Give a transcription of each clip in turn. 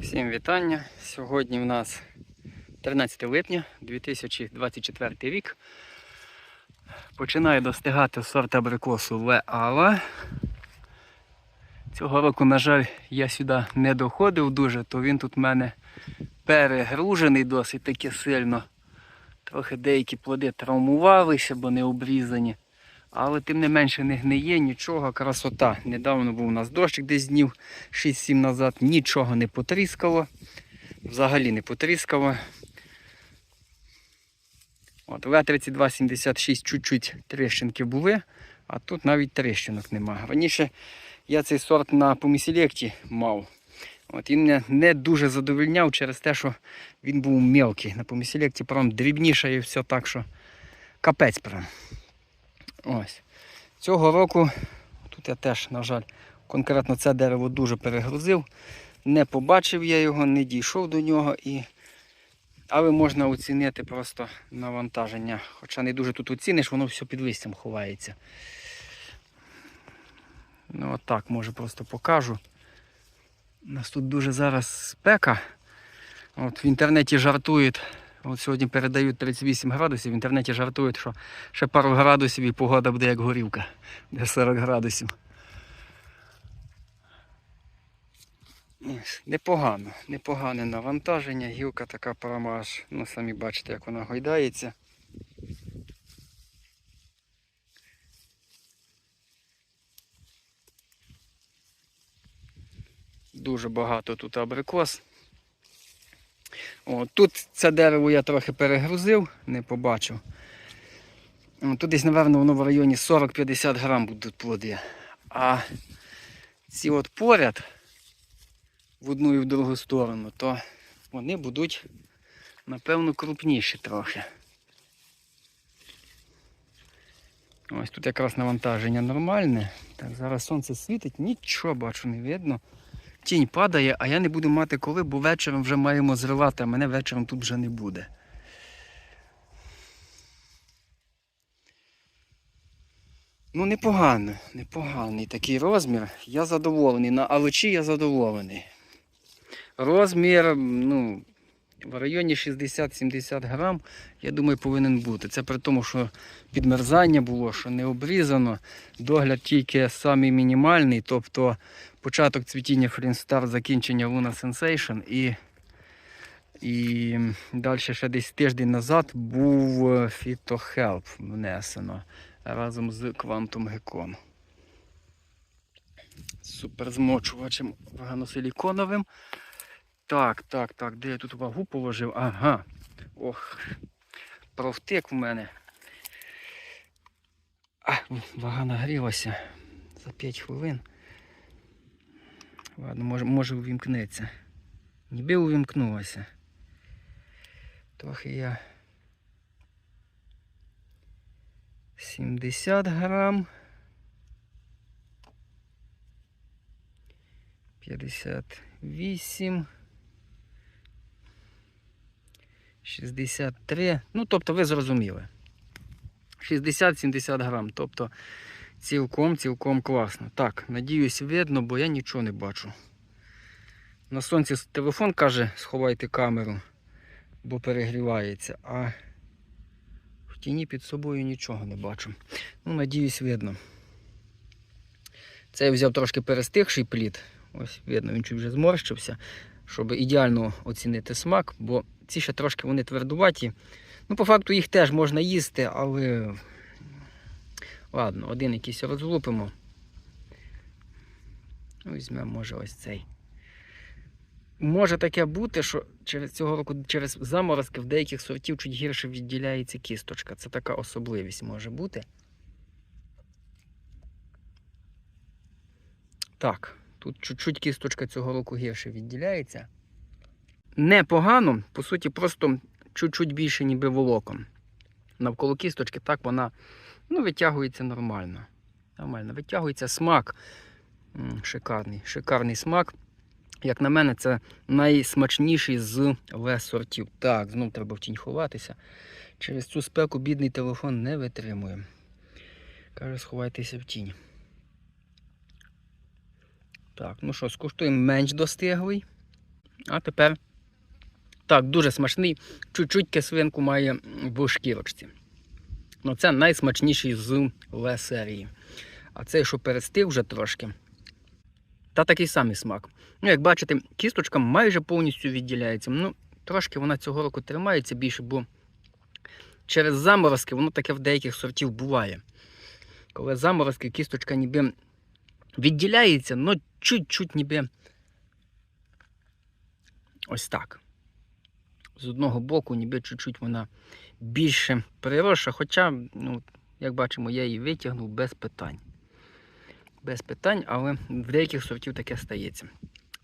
Всім вітання. Сьогодні в нас 13 липня 2024 рік. Починає достигати сорт абрикосу Леала. Цього року, на жаль, я сюди не доходив дуже, то він тут в мене перегружений досить таки сильно. Трохи деякі плоди травмувалися, бо не обрізані. Але тим не менше не гниє, нічого, красота. Недавно був у нас дощик десь днів 6-7 назад, нічого не потріскало. Взагалі не потріскало. От, В3276 чуть-чуть тріщинки були, а тут навіть тріщинок нема. Раніше я цей сорт на поміселекті мав. От Він мене не дуже задовольняв через те, що він був мелкий. На поміселекті прям дрібніше і все так, що капець прям. Ось. Цього року, тут я теж, на жаль, конкретно це дерево дуже перегрузив. Не побачив я його, не дійшов до нього. І... Але можна оцінити просто навантаження. Хоча не дуже тут оціниш, воно все під листям ховається. Ну отак, може просто покажу. У нас тут дуже зараз спека. От В інтернеті жартують. От сьогодні передають 38 градусів, в інтернеті жартують, що ще пару градусів і погода буде як горівка, де 40 градусів. Непогано, непогане навантаження, гілка така прямо аж, ну самі бачите, як вона гойдається. Дуже багато тут абрикос. О, тут це дерево я трохи перегрузив, не побачив. О, тут десь, напевно, воно в районі 40-50 грам будуть плоди. А ці от поряд, в одну і в другу сторону, то вони будуть, напевно, крупніші трохи. Ось тут якраз навантаження нормальне. Так, зараз сонце світить, нічого бачу, не видно тінь падає, а я не буду мати коли, бо вечором вже маємо зривати, а мене вечором тут вже не буде. Ну, непогано, непоганий такий розмір. Я задоволений. На алочі я задоволений. Розмір, ну, в районі 60-70 грам, я думаю, повинен бути. Це при тому, що підмерзання було, що не обрізано. Догляд тільки самий мінімальний, тобто початок цвітіння Фрінстар, закінчення Luna Sensation і, і далі ще десь тиждень назад був Phytohelp внесено разом з Quantum Gecom. Супер змочувачем ваганосиліконовим. Так, так, так, де я тут вагу положив? Ага. Ох, провтик в мене. А, вага нагрілася за 5 хвилин. Ладно, може, може увімкнеться. Ніби увімкнулося. Трохи я 70 грам. 58. 63. Ну, тобто ви зрозуміли. 60-70 грам. Тобто цілком, цілком класно. Так, надіюсь, видно, бо я нічого не бачу. На сонці телефон каже, сховайте камеру, бо перегрівається, а в тіні під собою нічого не бачу. Ну, надіюсь, видно. Це я взяв трошки перестигший плід. Ось видно, він чуть вже зморщився, щоб ідеально оцінити смак, бо ці ще трошки вони твердуваті. Ну, по факту їх теж можна їсти, але ладно, один якийсь розлупимо. Візьмемо, може, ось цей. Може таке бути, що через цього року через заморозки в деяких сортів чуть гірше відділяється кісточка. Це така особливість може бути. Так, тут чуть-чуть кісточка цього року гірше відділяється. Непогано, по суті, просто чуть-чуть більше, ніби волокон. Навколо кісточки так вона ну, витягується нормально. Нормально, витягується смак. Шикарний, шикарний смак. Як на мене, це найсмачніший з лес сортів. Так, знов треба в тінь ховатися. Через цю спеку бідний телефон не витримує. Каже, сховайтеся в тінь. Так, ну що, скуштуємо менш достиглий. А тепер так, дуже смачний. Чуть-чуть кислинку має в шкірочці. Ну, це найсмачніший з Ле серії. А цей, що перестиг вже трошки. Та такий самий смак. Ну, як бачите, кісточка майже повністю відділяється. Ну, трошки вона цього року тримається більше, бо через заморозки воно таке в деяких сортів буває. Коли заморозки, кісточка ніби відділяється, але чуть-чуть ніби ось так. З одного боку, ніби чуть-чуть вона більше приросша, хоча, ну, як бачимо, я її витягнув без питань. Без питань, але в деяких сортів таке стається.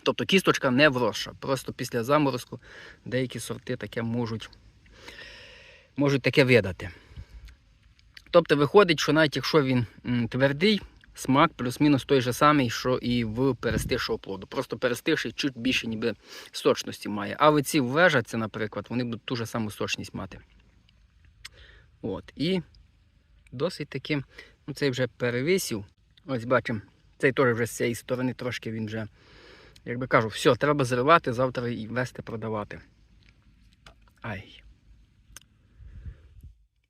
Тобто кісточка не вросша. Просто після заморозку деякі сорти таке можуть, можуть таке видати. Тобто виходить, що навіть якщо він твердий, смак плюс-мінус той же самий, що і в перестигшого плоду. Просто перестигший чуть більше ніби сочності має. А ви ці вежаться, наприклад, вони будуть ту ж саму сочність мати. От. І досить таки, ну цей вже перевисів. Ось бачимо, цей теж вже з цієї сторони трошки він вже, як би кажу, все, треба зривати, завтра і вести продавати. Ай.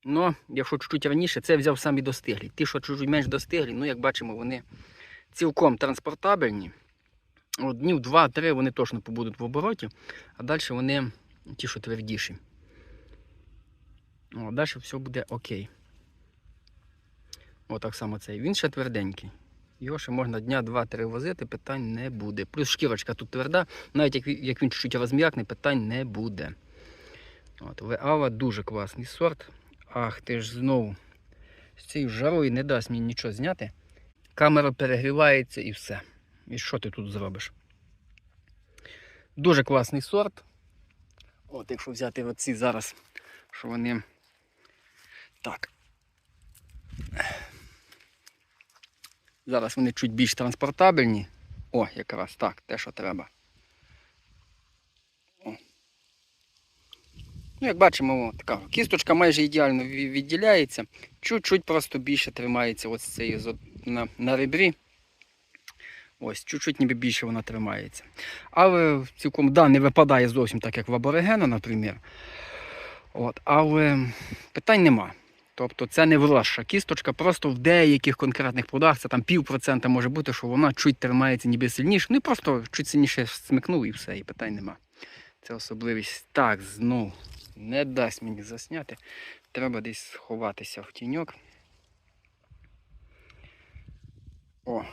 Ну, якщо чуть-чуть раніше, це взяв самі достиглі. Ті, що чуть менш достиглі, ну, як бачимо, вони цілком транспортабельні. Днів 2-3 вони точно побудуть в обороті, а далі вони ті, що твердіші. О, далі все буде окей. О, так само цей. Він ще тверденький. Його ще можна дня 2-3 возити, питань не буде. Плюс шкірочка тут тверда, навіть як, як він чуть-чуть розм'якне, питань не буде. От, Веава дуже класний сорт. Ах, ти ж знову з цією жарою не дасть мені нічого зняти. Камера перегрівається і все. І що ти тут зробиш? Дуже класний сорт. От, якщо взяти оці зараз, що вони. Так. Зараз вони чуть більш транспортабельні. О, якраз так, те, що треба. Ну, як бачимо, о, така кісточка майже ідеально відділяється. Чуть-чуть просто більше тримається ось цієї на, на ребрі. Ось, чуть-чуть ніби більше вона тримається. Але цілком да, не випадає зовсім так, як в аборигена, наприклад. От, але питань нема. Тобто це не вросша кісточка, просто в деяких конкретних плодах це там пів процента може бути, що вона чуть тримається ніби сильніше. Ну і просто чуть сильніше смикнув і все, і питань нема. Це особливість. Так, знов не дасть мені засняти. Треба десь сховатися в тіньок. О,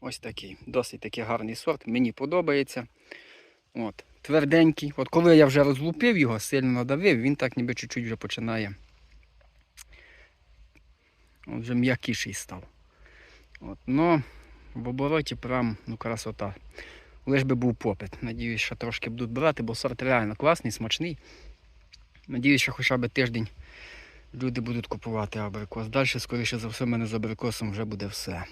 ось такий. Досить такий гарний сорт. Мені подобається. От, тверденький. От коли я вже розлупив його, сильно надавив, він так ніби чуть-чуть вже починає. От вже м'якіший став. От, но в обороті прям ну, красота. Лиш би був попит. Надіюсь, що трошки будуть брати, бо сорт реально класний, смачний. Надіюсь, що хоча б тиждень люди будуть купувати абрикос. Далі, скоріше за все, в мене з абрикосом вже буде все.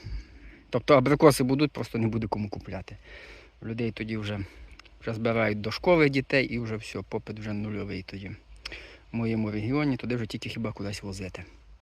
Тобто абрикоси будуть, просто не буде кому купляти. Людей тоді вже, вже збирають до школи дітей і вже все, попит вже нульовий тоді. В моєму регіоні туди вже тільки хіба кудись возити.